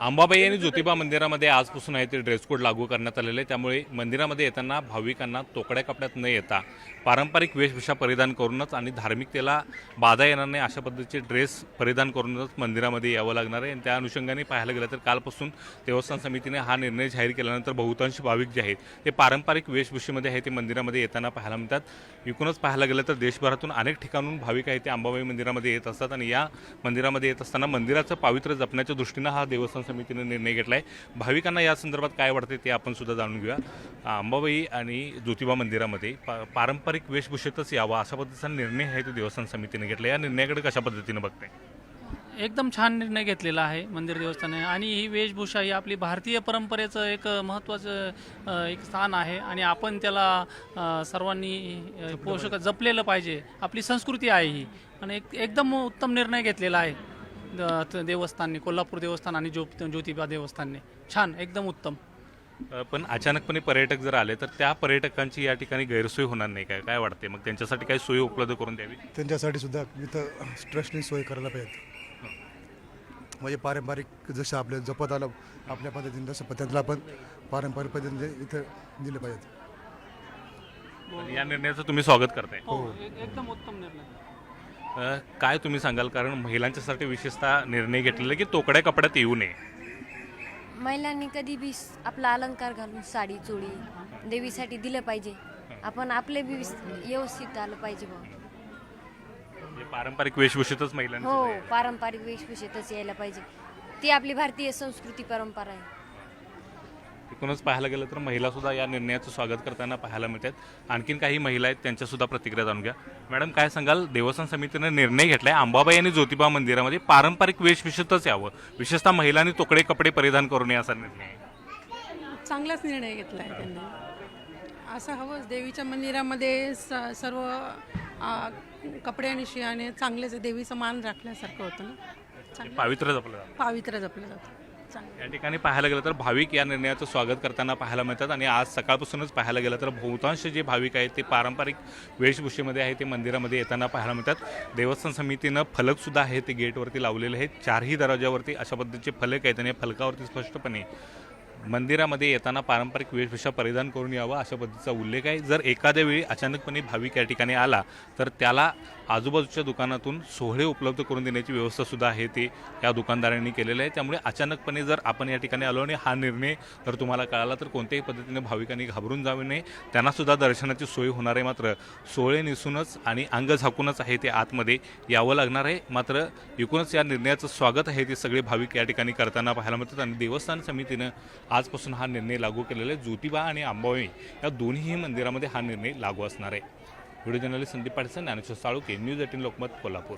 अंबाबाई आणि ज्योतिबा मंदिरामध्ये आजपासून आहे ते ड्रेस कोड लागू करण्यात आलेले आहे. त्यामुळे मंदिरामध्ये येताना भाविकांना तोकड्या कपड्यात न येता पारंपरिक वेशभूषा परिधान करूनच आणि धार्मिकतेला बाधा येणार नाही अशा पद्धतीचे ड्रेस परिधान करूनच मंदिरामध्ये यावं लागणार आहे. आणि त्या अनुषंगाने पाहायला गेलं तर कालपासून देवस्थान समितीने हा निर्णय जाहीर केल्यानंतर बहुतांश भाविक जे आहेत ते पारंपरिक वेशभूषेमध्ये आहे ते मंदिरामध्ये येताना पाहायला मिळतात. एकूणच पाहायला गेलं तर देशभरातून अनेक ठिकाणून भाविक आहेत ते अंबाबाई मंदिरामध्ये येत असतात. आणि या मंदिरामध्ये येत असताना मंदिराचं पावित्र्य जपण्याच्या दृष्टीनं हा देवस्थान समितीने निर्णय घेतला आहे भाविकांना या संदर्भात काय वाटते ते आपण सुद्धा जाणून घेऊया. अंबाबाई आणि ज्योतिबा मंदिरामध्ये पा पारंपरिक वेशभूषेतच यावा अशा पद्धतीचा निर्णय आहे तो देवस्थान समितीने घेतला या निर्णयाकडे कशा पद्धतीने बघते एकदम छान निर्णय घेतलेला आहे मंदिर देवस्थाने आणि ही वेशभूषा ही आपली भारतीय परंपरेचं एक महत्त्वाचं एक स्थान आहे. आणि आपण त्याला सर्वांनी पोषक जपलेलं पाहिजे. आपली संस्कृती आहे ही. आणि एक एकदम उत्तम निर्णय घेतलेला आहे. देवस्थानने कोल्हापूर देवस्थान आणि ज्यो ज्योतिबा देवस्थानने. छान एकदम उत्तम. पण अचानकपणे पर्यटक जर आले तर त्या पर्यटकांची या ठिकाणी गैरसोय होणार नाही काय काय वाटते मग त्यांच्यासाठी काही सोयी उपलब्ध करून द्यावी? त्यांच्यासाठी सुद्धा इथं ट्रस्टने सोय करायला पाहिजे. म्हणजे पारंपरिक जसं आपल्या जपत आलं आपल्या पद्धतीने जसं पद्धतीला आपण पारंपरिक पद्धतीने इथं दिलं पाहिजे. या निर्णयाचं तुम्ही स्वागत करताय. हो एक- एकदम उत्तम निर्णय. काय तुम्ही सांगाल? कारण महिलांच्यासाठी विशेषतः निर्णय घेतलेला की तोकड्या कपड्यात येऊ नये. महिलांनी कधी बी आपला अलंकार घालून साडी चोळी देवीसाठी दिलं पाहिजे. आपण आपले बी विस- व्यवस्थित आलं पाहिजे बा म्हणजे पारंपरिक वेशभूषेतच महिलांचं हो. पारंपरिक वेशभूषेतच यायला पाहिजे. ती आपली भारतीय संस्कृती परंपरा आहे. एकूणच पाहायला गेलं तर महिला सुद्धा या निर्णयाचं स्वागत करताना पाहायला मिळतात. आणखीन काही महिला आहेत त्यांच्या सुद्धा प्रतिक्रिया जाणून घ्या. मॅडम काय सांगाल? देवस्थान समितीने निर्णय घेतलाय. अंबाबाई आणि ज्योतिबा मंदिरामध्ये पारंपरिक वेशभूषेतच यावं. विशेषतः महिलांनी तोकडे कपडे परिधान करू नये असा निर्णय आहे. चांगलाच निर्णय घेतला आहे त्यांनी. असं हवंच. देवीच्या मंदिरामध्ये स सर्व आ, कपडे आणि शियाने चांगलेच देवीचा मान राखल्यासारखं होतं ना. चांगलं पावित्र्य जपलं जातं. पावित्र्य जपलं जातं. चांगलं. या ठिकाणी पाहायला गेलं तर भाविक या निर्णयाचं स्वागत करताना पाहायला मिळतात आणि आज सकाळपासूनच पाहायला गेलं तर बहुतांश जे भाविक आहेत ते पारंपरिक वेशभूषेमध्ये आहे ते मंदिरामध्ये येताना पाहायला मिळतात. देवस्थान समितीनं फलकसुद्धा आहे ते गेटवरती लावलेले आहेत. चारही दरवाजावरती अशा पद्धतीचे फलक आहेत आणि या फलकावरती स्पष्टपणे मंदिरामध्ये येताना पारंपरिक वेशभूषा परिधान करून यावं अशा पद्धतीचा उल्लेख आहे. जर एखाद्या वेळी अचानकपणे भाविक या ठिकाणी आला तर त्याला आजूबाजूच्या दुकानातून सोहळे उपलब्ध करून देण्याची व्यवस्थासुद्धा आहे ते या दुकानदारांनी केलेलं आहे. त्यामुळे अचानकपणे जर आपण या ठिकाणी आलो आणि हा निर्णय जर तुम्हाला कळाला तर कोणत्याही पद्धतीने भाविकांनी घाबरून जावे नये. त्यांनासुद्धा दर्शनाची सोय होणार आहे. मात्र सोहळे निसूनच आणि अंग झाकूनच आहे ते आतमध्ये यावं लागणार आहे. मात्र एकूणच या निर्णयाचं स्वागत आहे ते सगळे भाविक या ठिकाणी करताना पाहायला मिळतात आणि देवस्थान समितीनं आजपासून हा निर्णय लागू केलेला आहे. ज्योतिबा आणि अंबाबाई या दोन्हीही मंदिरामध्ये हा निर्णय लागू असणार आहे. Video journalist Sandeep Patil Dnyaneshwar Saluke news eighteen Lokmat Kolhapur.